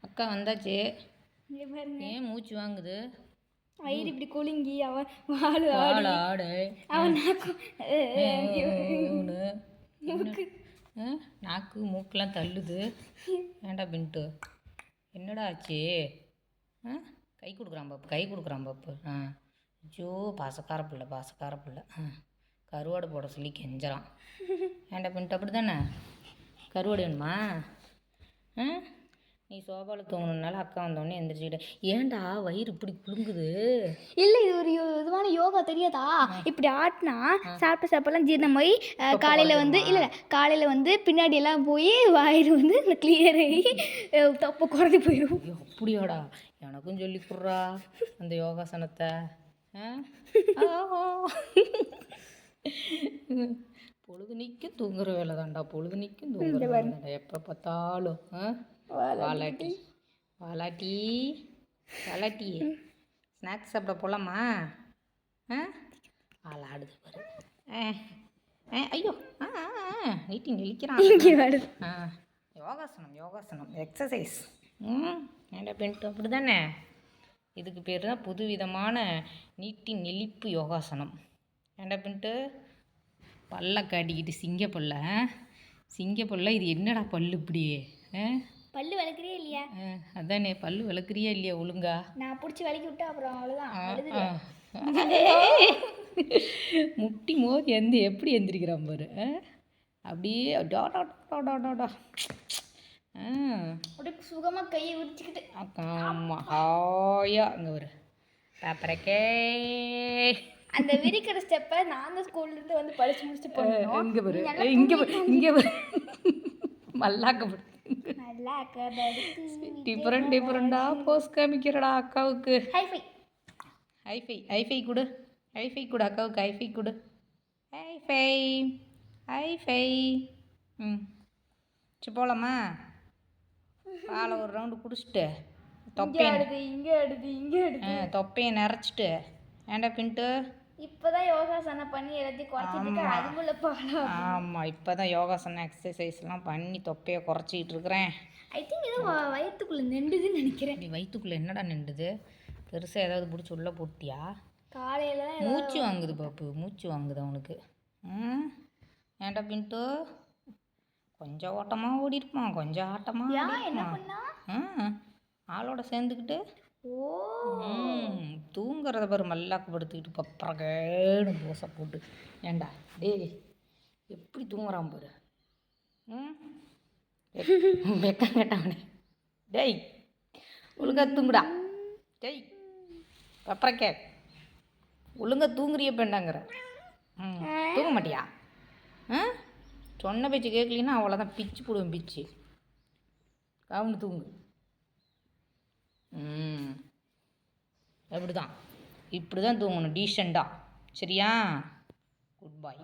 அக்கா வந்தாச்சு. ஏன் மூச்சு வாங்குது? வயிறு இப்படி குலுங்கி அவன் வாழு வாழ ஆடு. அவன். ஆ, நாக்கு. மூக்கெல்லாம் தள்ளுது. ஏன்டா பின்ட்டு? என்னடா ஆச்சு? ஆ கை கொடுக்குறான் பாப்பு கை கொடுக்குறான் பாப்பு. ஆ. ஐயோ பாசக்கார பிள்ளை பாசக்கார பிள்ளை. ஆ கருவாடு போட சொல்லி கெஞ்சறான். ஏன்டா பின்ட்டு அப்படி தானே கருவாடு வேணுமா? ஆ? நீ சோபாவில் தூங்கணுனால அக்கா வந்தோடனே எந்திரிச்சுக்கிட்ட ஏன்டா வயிறு இப்படி குலுங்குது இல்ல இது ஒரு இதுவான யோகா தெரியாதா? இப்படி ஆட்டினா சாப்பிட்ட சாப்பிடலாம் ஜீரணமாகி அஹ், காலையில வந்து இல்ல இல்ல காலையில வந்து பின்னாடி எல்லாம் போய் வயிறு வந்து இந்த கிளியர் ஆகி தொப்பை குறைஞ்சி போயிடும் அப்படியாடா? எனக்கும் சொல்லி கொடுறா அந்த யோகாசனத்தை. பொழுது நிற்கும் தூங்குற வேலை தான்டா பொழுது நிற்கும் தூங்குற வேலை எப்போ பார்த்தாலும் ஆ? வாலாட்டி. வாலாட்டி. வாலாட்டி. ஸ்நாக்ஸ் சாப்பிட போகலாமா ஆ? ஆளாடுது பாரு. ஆ ஆ, ஐயோ. ஆ ஆ, ஆ நீட்டி நெளிக்கிறான் இங்கே வருது ஆ யோகாசனம் யோகாசனம் எக்ஸசைஸ் ம் ஏன்டா பெண்ட்டு அப்படி தானே இதுக்கு பேர் தான் புதுவிதமான நீட்டி நெளிப்பு யோகாசனம். ஏன்டா பெண்ட்டு பல்ல காட்டிக்கிட்டு சிங்க பல்ல சிங்க பல்ல இது என்னடா பல்லு இப்படி ஆ? பல்லு விளக்குறே இல்லையா? அதானே பல்லு விளக்குறியா இல்லையா ஒழுங்கா? நான் பிடிச்சி விளக்கி விட்டா அப்புறம் அவ்வளோதான். முட்டி மோதி எந்த எப்படி எந்திரிக்கிறான் பாரு? அப்படியே டா டா டா டா டா டா. ஆ. அப்படியே சுகமா கையை விரிச்சுக்கிட்டு ஆமாம் ஹாயா இங்கே ஒரு பேப்பரக்கே. அந்த விரிக்கிற ஸ்டெப்பை நான் தான் ஸ்கூல்ல இருந்து வந்து படிச்சு முடிச்சுட்டு போனோம் இங்கே பாரு. இங்கே இங்கே கபடுத்து டிஃப்ரெண்ட் டிஃப்ரெண்டாக போஸ் காமிக்கிறடா அக்காவுக்கு. ஹைஃபை ஐஃபை ஐஃபை கொடு. ஐஃபை கொடு அக்காவுக்கு ஐஃபை கொடு. ஐஃபை ஐஃபை ம். சரி போகலாமா பாலை ஒரு ரவுண்டு குடிச்சிட்டு தொப்பையை இங்க அடுது இங்க அடுது. ஆ, தொப்பையை நிறச்சிட்டு ஏன்டா பின்ட்டு? இப்பதான் யோகாசனம் பண்ணி எல்லாத்தையும் குறைச்சிட்டு அதுக்குள்ள பாலா ஆமாம் இப்போ தான் யோகாசனம் எக்ஸசைஸ்லாம் பண்ணி தொப்பையை குறைச்சிக்கிட்டு இருக்கிறேன் ஐ திங்க் ஏதோ வ- வயித்துக்குள்ள நின்றுதுன்னு நினைக்கிறேன். இப்படி வயிற்றுக்குள்ளே என்னடா நின்றுது? பெருசாக ஏதாவது பிடிச்சி உள்ளே போட்டியா? காலையில தான் மூச்சு வாங்குது பாப்பு மூச்சு வாங்குது அவனுக்கு. ம்? ஏன்டா பின்ட்டு கொஞ்சம் ஓட்டமாக ஓடி இருப்பான் கொஞ்சம் ஆட்டமாக என்ன பண்ணா? ஆளோட சேர்ந்துக்கிட்டு தூங்குறத பாரு மல்லாக்கு படுத்துக்கிட்டு பப்பரகேடு தோசை போட்டு. ஏண்டா டேய் எப்படி தூங்குறான் பாரு? ம்? வெக்கம் கேட்டவனே. டேய் ஒழுங்கா தூங்குடா. டேய் பப்பரக்கே. ஒழுங்கா தூங்குறிய பெண்டாங்கிற ம் தூங்க மாட்டியா? ஆ? சொன்ன பேச்சு கேட்கலீன்னா அவ்வளோதான் பிச்சு போடுவேன் பிச்சு. கவனி தூங்கு. அப்படி தான் இப்படி தான் தூங்கணும் டீசெண்டாக சரியா? குட் பாய்